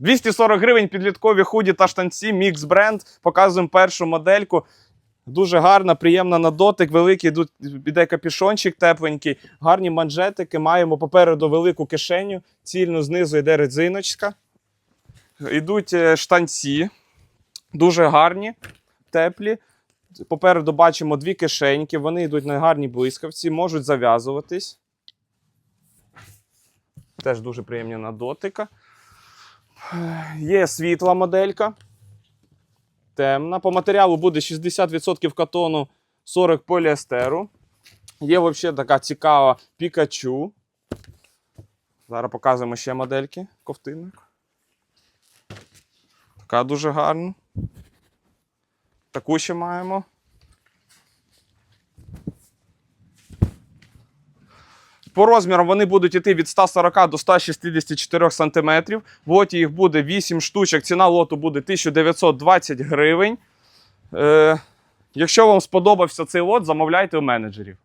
240 гривень підліткові худі та штанці, мікс бренд. Показуємо першу модельку. Дуже гарна, приємна на дотик. Великий іде капюшончик тепленький, гарні манжетики. Маємо попереду велику кишеню, цільну знизу йде резиночка. Йдуть е, штанці, дуже гарні, теплі. Попереду бачимо дві кишеньки, вони йдуть на гарній блискавці, можуть зав'язуватись. Теж дуже приємні на дотика. Є світла моделька. Темна. По матеріалу буде 60% катону, 40 поліестеру. Є взагалі така цікава Пікачу. Зараз показуємо ще модельки ковтинок. Така дуже гарна. Таку ще маємо. По розмірам вони будуть йти від 140 до 164 см. В лоті їх буде 8 штучок. Ціна лоту буде 1920 гривень. Е, якщо вам сподобався цей лот, замовляйте у менеджерів.